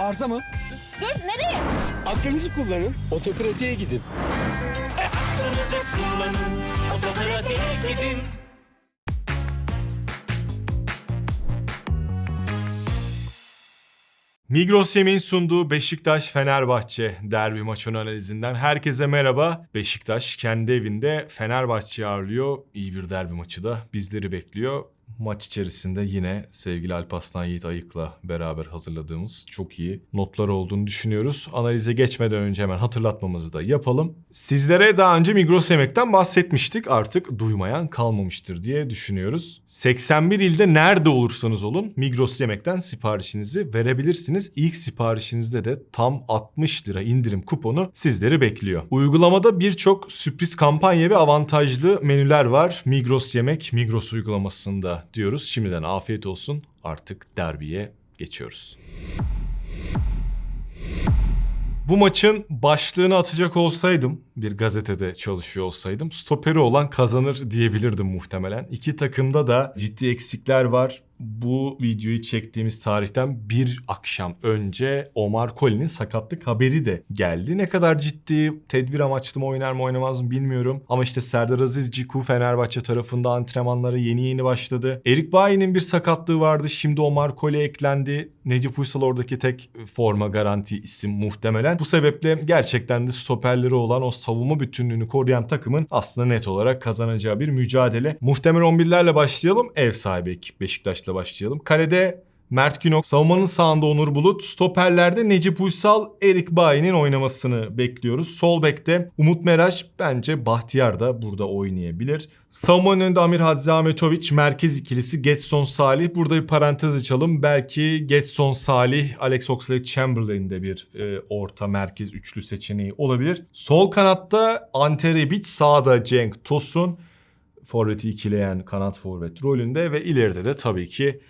Arıza mı? Dur nereye? Aklınızı kullanın. Otokratiğe gidin. Aklınızı kullanın, otokratiğe gidin. Migros Yemeğin sunduğu Beşiktaş-Fenerbahçe derbi maçının analizinden herkese merhaba. Beşiktaş kendi evinde Fenerbahçe'yi ağırlıyor. İyi bir derbi maçı da bizleri bekliyor. Maç içerisinde yine sevgili Alpaslan Yiğit Ayık'la beraber hazırladığımız çok iyi notlar olduğunu düşünüyoruz. Analize geçmeden önce hemen hatırlatmamızı da yapalım. Sizlere daha önce Migros Yemek'ten bahsetmiştik. Artık duymayan kalmamıştır diye düşünüyoruz. 81 ilde nerede olursanız olun Migros Yemek'ten siparişinizi verebilirsiniz. İlk siparişinizde de tam 60 lira indirim kuponu sizleri bekliyor. Uygulamada birçok sürpriz kampanya ve avantajlı menüler var. Migros Yemek, Migros uygulamasında diyoruz. Şimdiden afiyet olsun. Artık derbiye geçiyoruz. Bu maçın başlığını atacak olsaydım, bir gazetede çalışıyor olsaydım, stoperi olan kazanır diyebilirdim muhtemelen. İki takımda da ciddi eksikler var. Bu videoyu çektiğimiz tarihten bir akşam önce Omar Colley'nin sakatlık haberi de geldi. Ne kadar ciddi, tedbir amaçlı mı oynar mı oynamaz mı bilmiyorum. Ama işte Serdar Aziz Ciku Fenerbahçe tarafında antrenmanlara yeni yeni başladı. Erik Bayi'nin bir sakatlığı vardı. Şimdi Omar Colley eklendi. Necip Uysal oradaki tek forma garanti isim muhtemelen. Bu sebeple gerçekten de stoperleri olan o savunma bütünlüğünü koruyan takımın aslında net olarak kazanacağı bir mücadele. Muhtemel 11'lerle başlayalım. Ev sahibi ekip Beşiktaş'la başlayalım. Kalede Mert Günok, savunmanın sağında Onur Bulut, stoperlerde Necip Uysal, Erik Bayi'nin oynamasını bekliyoruz. Sol bekte Umut Meraş, bence Bahtiyar da burada oynayabilir. Savunmanın önünde Amir Hadzi Ahmetoviç, merkez ikilisi Getson Salih. Burada bir parantez açalım. Belki Getson Salih, Alex Oxlade-Chamberlain'de bir e, orta merkez üçlü seçeneği olabilir. Sol kanatta Ante Rebic, sağda Cenk Tosun. Forvet'i ikileyen kanat forvet rolünde ve ileride de tabii ki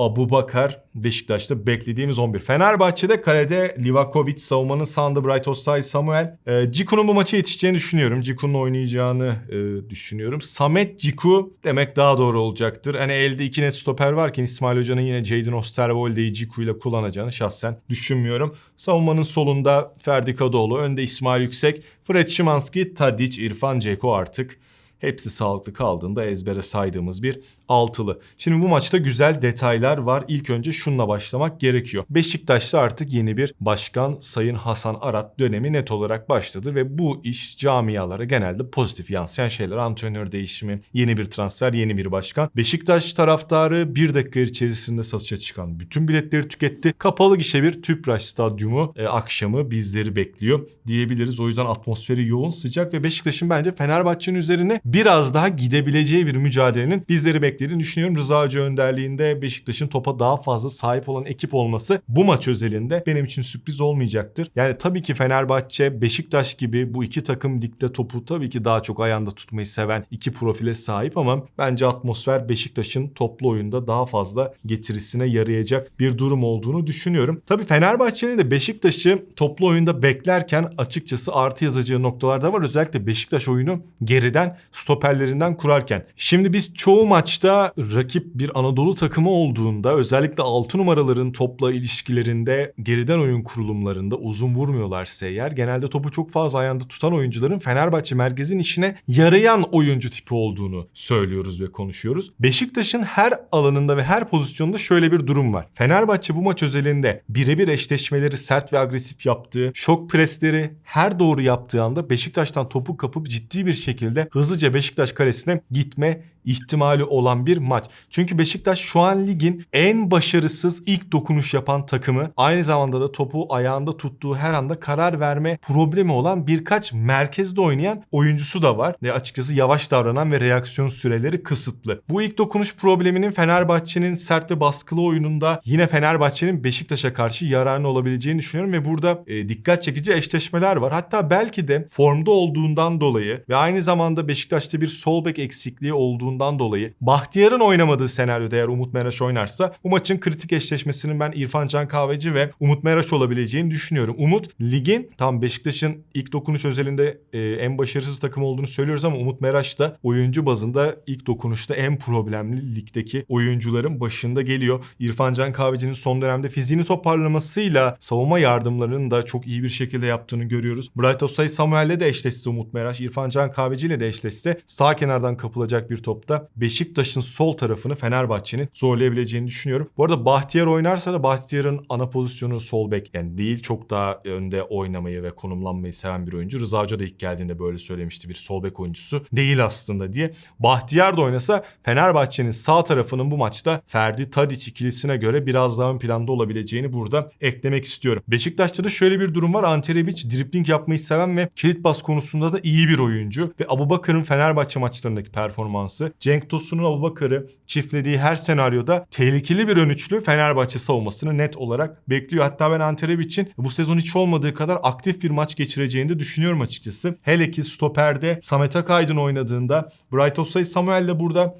Abu Bakar Beşiktaş'ta beklediğimiz 11. Fenerbahçe'de kalede Livakovic, savunmanın sağında Bright Osay, Samuel. E, Ciku'nun bu maça yetişeceğini düşünüyorum. Ciku'nun oynayacağını e, düşünüyorum. Samet Ciku demek daha doğru olacaktır. Hani elde iki net stoper varken İsmail Hoca'nın yine Jadon Osterwolde'yi Ciku ile kullanacağını şahsen düşünmüyorum. Savunmanın solunda Ferdi Kadıoğlu, önde İsmail Yüksek, Fred Szymanski, Tadic, İrfan Ceko artık hepsi sağlıklı kaldığında ezbere saydığımız bir altılı. Şimdi bu maçta güzel detaylar var. İlk önce şunla başlamak gerekiyor. Beşiktaş'ta artık yeni bir başkan Sayın Hasan Arat dönemi net olarak başladı ve bu iş camialara genelde pozitif yansıyan şeyler. Antrenör değişimi, yeni bir transfer, yeni bir başkan. Beşiktaş taraftarı bir dakika içerisinde satışa çıkan bütün biletleri tüketti. Kapalı gişe bir Tüpraş Stadyumu e, akşamı bizleri bekliyor diyebiliriz. O yüzden atmosferi yoğun, sıcak ve Beşiktaş'ın bence Fenerbahçe'nin üzerine biraz daha gidebileceği bir mücadelenin bizleri beklediğini düşünüyorum. Rıza Hoca önderliğinde Beşiktaş'ın topa daha fazla sahip olan ekip olması bu maç özelinde benim için sürpriz olmayacaktır. Yani tabii ki Fenerbahçe, Beşiktaş gibi bu iki takım ligde topu tabii ki daha çok ayağında tutmayı seven iki profile sahip ama bence atmosfer Beşiktaş'ın toplu oyunda daha fazla getirisine yarayacak bir durum olduğunu düşünüyorum. Tabii Fenerbahçe'nin de Beşiktaş'ı toplu oyunda beklerken açıkçası artı yazacağı noktalar da var. Özellikle Beşiktaş oyunu geriden stoperlerinden kurarken. Şimdi biz çoğu maçta rakip bir Anadolu takımı olduğunda özellikle 6 numaraların topla ilişkilerinde geriden oyun kurulumlarında uzun vurmuyorlarsa eğer genelde topu çok fazla ayağında tutan oyuncuların Fenerbahçe merkezin işine yarayan oyuncu tipi olduğunu söylüyoruz ve konuşuyoruz. Beşiktaş'ın her alanında ve her pozisyonda şöyle bir durum var. Fenerbahçe bu maç özelinde birebir eşleşmeleri sert ve agresif yaptığı, şok presleri her doğru yaptığı anda Beşiktaş'tan topu kapıp ciddi bir şekilde hızlıca Beşiktaş kalesine gitme ihtimali olan bir maç. Çünkü Beşiktaş şu an ligin en başarısız ilk dokunuş yapan takımı. Aynı zamanda da topu ayağında tuttuğu her anda karar verme problemi olan birkaç merkezde oynayan oyuncusu da var. Ve açıkçası yavaş davranan ve reaksiyon süreleri kısıtlı. Bu ilk dokunuş probleminin Fenerbahçe'nin sert ve baskılı oyununda yine Fenerbahçe'nin Beşiktaş'a karşı yararlı olabileceğini düşünüyorum ve burada e, dikkat çekici eşleşmeler var. Hatta belki de formda olduğundan dolayı ve aynı zamanda Beşiktaş'ta bir sol bek eksikliği olduğundan olduğundan dolayı Bahtiyar'ın oynamadığı senaryoda eğer Umut Meraş oynarsa bu maçın kritik eşleşmesinin ben İrfan Can Kahveci ve Umut Meraş olabileceğini düşünüyorum. Umut ligin tam Beşiktaş'ın ilk dokunuş özelinde e, en başarısız takım olduğunu söylüyoruz ama Umut Meraş da oyuncu bazında ilk dokunuşta en problemli ligdeki oyuncuların başında geliyor. İrfan Can Kahveci'nin son dönemde fiziğini toparlamasıyla savunma yardımlarını da çok iyi bir şekilde yaptığını görüyoruz. Bright Osay Samuel'le de eşleşse Umut Meraş, İrfan Can Kahveci ile de eşleşse sağ kenardan kapılacak bir topta Beşiktaş'ın sol tarafını Fenerbahçe'nin zorlayabileceğini düşünüyorum. Bu arada Bahtiyar oynarsa da Bahtiyar'ın ana pozisyonu sol bek yani değil çok daha önde oynamayı ve konumlanmayı seven bir oyuncu. Rıza Hoca da ilk geldiğinde böyle söylemişti bir sol bek oyuncusu değil aslında diye. Bahtiyar da oynasa Fenerbahçe'nin sağ tarafının bu maçta Ferdi Tadiç ikilisine göre biraz daha ön planda olabileceğini burada eklemek istiyorum. Beşiktaş'ta da şöyle bir durum var. Ante Rebic dribling yapmayı seven ve kilit bas konusunda da iyi bir oyuncu. Ve Abubakar'ın Fenerbahçe maçlarındaki performansı, Cenk Tosun'un Abubakar'ı çiftlediği her senaryoda tehlikeli bir ön üçlü Fenerbahçe savunmasını net olarak bekliyor. Hatta ben Ante Rebic'in bu sezon hiç olmadığı kadar aktif bir maç geçireceğini de düşünüyorum açıkçası. Hele ki stoperde Samet Akaydın oynadığında Bright Osay Samuel'le burada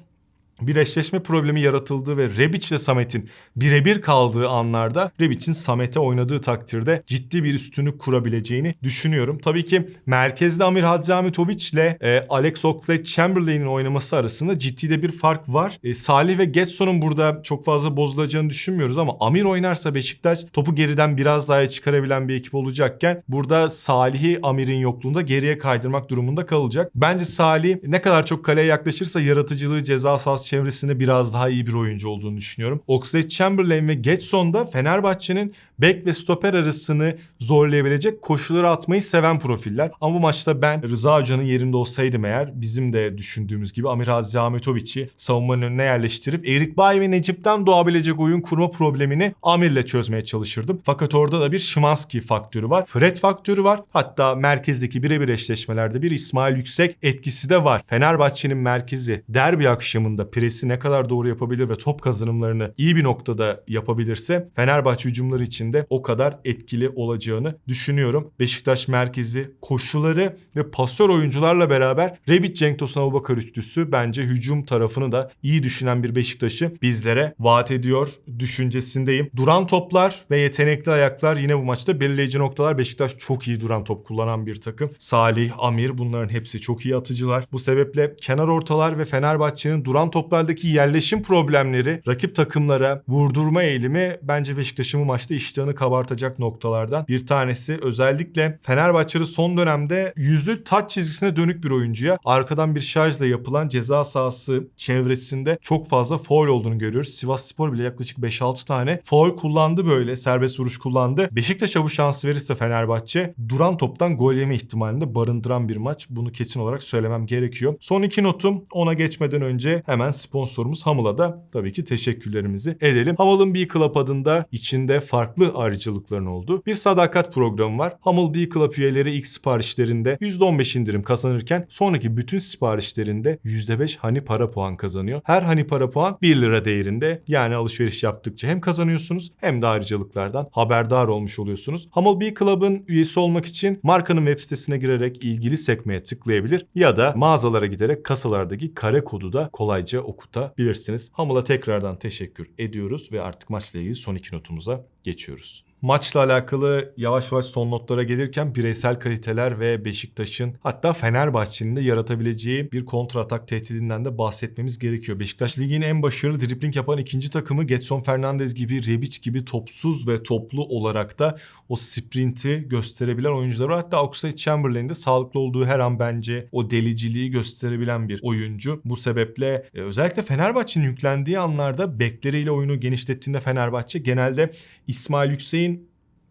bir eşleşme problemi yaratıldığı ve Rebic ile Samet'in birebir kaldığı anlarda Rebic'in Samet'e oynadığı takdirde ciddi bir üstünlük kurabileceğini düşünüyorum. Tabii ki merkezde Amir Hadzamitovic ile e, Alex Oxlade-Chamberlain'in oynaması arasında ciddi de bir fark var. E, Salih ve Getson'un burada çok fazla bozulacağını düşünmüyoruz ama Amir oynarsa Beşiktaş topu geriden biraz daha çıkarabilen bir ekip olacakken burada Salih'i Amir'in yokluğunda geriye kaydırmak durumunda kalacak. Bence Salih ne kadar çok kaleye yaklaşırsa yaratıcılığı ceza sahası çevresinde biraz daha iyi bir oyuncu olduğunu düşünüyorum. Oxlade Chamberlain ve Getson da Fenerbahçe'nin bek ve stoper arasını zorlayabilecek koşuları atmayı seven profiller. Ama bu maçta ben Rıza Hoca'nın yerinde olsaydım eğer bizim de düşündüğümüz gibi Amir Aziz Ahmetoviç'i savunmanın önüne yerleştirip Erik Bay ve Necip'ten doğabilecek oyun kurma problemini Amir'le çözmeye çalışırdım. Fakat orada da bir Şimanski faktörü var. Fred faktörü var. Hatta merkezdeki birebir eşleşmelerde bir İsmail Yüksek etkisi de var. Fenerbahçe'nin merkezi derbi akşamında presi ne kadar doğru yapabilir ve top kazanımlarını iyi bir noktada yapabilirse Fenerbahçe hücumları için de o kadar etkili olacağını düşünüyorum. Beşiktaş merkezi koşuları ve pasör oyuncularla beraber Rebic Cenk Tosun Abubakar üçlüsü bence hücum tarafını da iyi düşünen bir Beşiktaş'ı bizlere vaat ediyor düşüncesindeyim. Duran toplar ve yetenekli ayaklar yine bu maçta belirleyici noktalar. Beşiktaş çok iyi duran top kullanan bir takım. Salih, Amir bunların hepsi çok iyi atıcılar. Bu sebeple kenar ortalar ve Fenerbahçe'nin duran toplardaki yerleşim problemleri rakip takımlara vurdurma eğilimi bence Beşiktaş'ın bu maçta iştahını kabartacak noktalardan bir tanesi. Özellikle Fenerbahçe'de son dönemde yüzü taç çizgisine dönük bir oyuncuya arkadan bir şarjla yapılan ceza sahası çevresinde çok fazla foul olduğunu görüyoruz. Sivas Spor bile yaklaşık 5-6 tane foul kullandı böyle. Serbest vuruş kullandı. Beşiktaş'a bu şansı verirse Fenerbahçe duran toptan gol yeme ihtimalini barındıran bir maç. Bunu kesin olarak söylemem gerekiyor. Son iki notum ona geçmeden önce hemen sponsorumuz Hamıl'a da tabii ki teşekkürlerimizi edelim. Hamal'ın B Club adında içinde farklı ayrıcalıkların olduğu bir sadakat programı var. Hamıl B Club üyeleri ilk siparişlerinde %15 indirim kazanırken sonraki bütün siparişlerinde %5 hani para puan kazanıyor. Her hani para puan 1 lira değerinde. Yani alışveriş yaptıkça hem kazanıyorsunuz hem de ayrıcalıklardan haberdar olmuş oluyorsunuz. Hamıl B Club'ın üyesi olmak için markanın web sitesine girerek ilgili sekmeye tıklayabilir ya da mağazalara giderek kasalardaki kare kodu da kolayca okutabilirsiniz. Hamıl'a tekrardan teşekkür ediyoruz ve artık maçla ilgili son iki notumuza geçiyoruz. Maçla alakalı yavaş yavaş son notlara gelirken bireysel kaliteler ve Beşiktaş'ın hatta Fenerbahçe'nin de yaratabileceği bir kontratak tehdidinden de bahsetmemiz gerekiyor. Beşiktaş ligin en başarılı dribling yapan ikinci takımı Getson Fernandez gibi, Rebic gibi topsuz ve toplu olarak da o sprinti gösterebilen oyuncular var. Hatta Oxlade Chamberlain de sağlıklı olduğu her an bence o deliciliği gösterebilen bir oyuncu. Bu sebeple e, özellikle Fenerbahçe'nin yüklendiği anlarda bekleriyle oyunu genişlettiğinde Fenerbahçe genelde İsmail Yüksek'in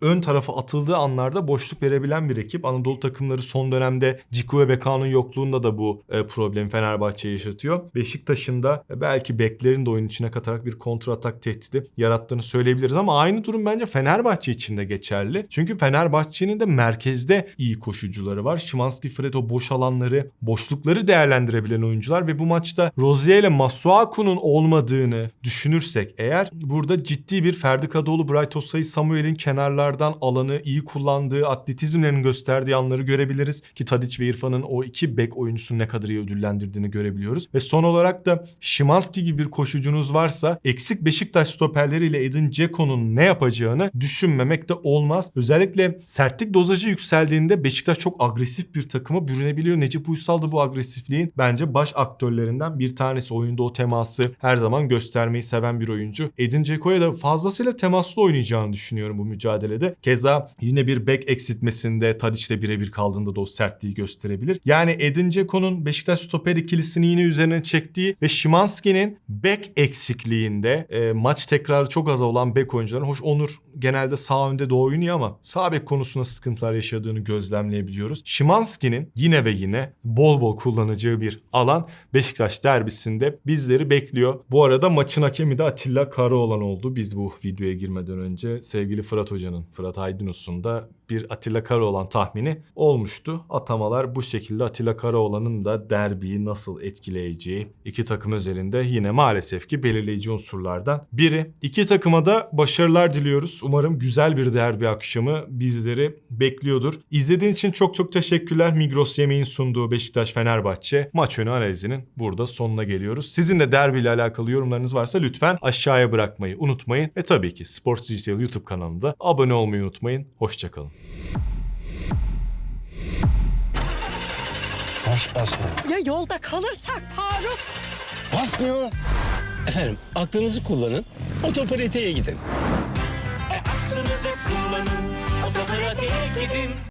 ön tarafa atıldığı anlarda boşluk verebilen bir ekip. Anadolu takımları son dönemde Ciku ve Beka'nın yokluğunda da bu e, problemi Fenerbahçe'ye yaşatıyor. Beşiktaş'ın da e, belki beklerin de oyun içine katarak bir kontratak tehdidi yarattığını söyleyebiliriz ama aynı durum bence Fenerbahçe için de geçerli. Çünkü Fenerbahçe'nin de merkezde iyi koşucuları var. Şimanski, Fred o boş alanları, boşlukları değerlendirebilen oyuncular ve bu maçta Rozier ile Masuaku'nun olmadığını düşünürsek eğer burada ciddi bir Ferdi Kadıoğlu, Bright Samuel'in kenarlarda tekrardan alanı iyi kullandığı, atletizmlerini gösterdiği anları görebiliriz. Ki Tadic ve İrfan'ın o iki bek oyuncusunu ne kadar iyi ödüllendirdiğini görebiliyoruz. Ve son olarak da Şimanski gibi bir koşucunuz varsa eksik Beşiktaş stoperleriyle Edin Dzeko'nun ne yapacağını düşünmemek de olmaz. Özellikle sertlik dozajı yükseldiğinde Beşiktaş çok agresif bir takıma bürünebiliyor. Necip Uysal da bu agresifliğin bence baş aktörlerinden bir tanesi. Oyunda o teması her zaman göstermeyi seven bir oyuncu. Edin Dzeko'ya da fazlasıyla temaslı oynayacağını düşünüyorum bu mücadelede. Keza yine bir bek eksiltmesinde Tadic'le birebir kaldığında da o sertliği gösterebilir. Yani Edin Dzeko'nun Beşiktaş stoper ikilisini yine üzerine çektiği ve Şimanski'nin bek eksikliğinde e, maç tekrarı çok az olan bek oyuncuların hoş Onur genelde sağ önde de oynuyor ama sağ bek konusunda sıkıntılar yaşadığını gözlemleyebiliyoruz. Şimanski'nin yine ve yine bol bol kullanacağı bir alan Beşiktaş derbisinde bizleri bekliyor. Bu arada maçın hakemi de Atilla Karaoğlan oldu. Biz bu videoya girmeden önce sevgili Fırat Hoca'nın, Fırat Aydınus'un da bir Atilla Karaoğlan tahmini olmuştu. Atamalar bu şekilde Atilla Karaoğlan'ın da derbiyi nasıl etkileyeceği iki takım özelinde yine maalesef ki belirleyici unsurlardan biri. İki takıma da başarılar diliyoruz. Umarım güzel bir derbi akşamı bizleri bekliyordur. İzlediğiniz için çok çok teşekkürler. Migros Yemeğin sunduğu Beşiktaş Fenerbahçe maç önü analizinin burada sonuna geliyoruz. Sizin de derbiyle alakalı yorumlarınız varsa lütfen aşağıya bırakmayı unutmayın. Ve tabii ki Sports Digital YouTube kanalında abone olmayı unutmayın. Hoşçakalın. Boş basma. Ya yolda kalırsak Faruk? Basmıyor. Efendim aklınızı kullanın. Otopratiğe gidin. Aklınızı kullanın, otopratiğe gidin.